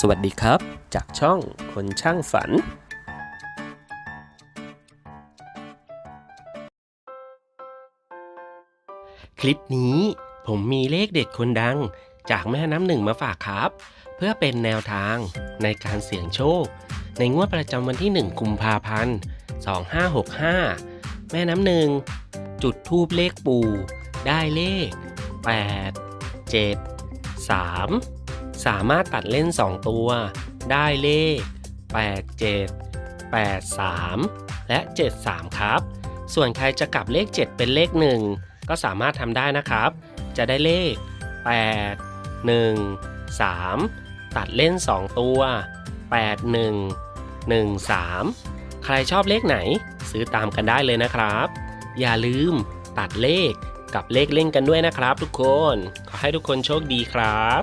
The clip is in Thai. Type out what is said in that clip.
สวัสดีครับ จากช่องคนช่างฝันคลิปนี้ผมมีเลขเด็ดคนดังจากแม่น้ำหนึ่งมาฝากครับ เพื่อเป็นแนวทางในการเสี่ยงโชค ในงวดประจำวันที่ 1 กุมภาพันธ์ 2565 แม่น้ำหนึ่งจุดทูบเลขปูได้เลข 8 7 3 สามารถตัดเล่น 2 ตัว ได้เลข 8 7 8 3 และ 7 3 ครับ ส่วนใครจะกลับเลข 7 เป็นเลข 1 ก็สามารถทำได้นะครับ จะได้เลข 8 1 3 ตัดเล่น 2 ตัว 8 1 1 3 ใครชอบเลขไหน ซื้อตามกันได้เลยนะครับ อย่าลืมตัดเลขกับเลขเล่นกันด้วยนะครับทุกคน ขอให้ทุกคนโชคดีครับ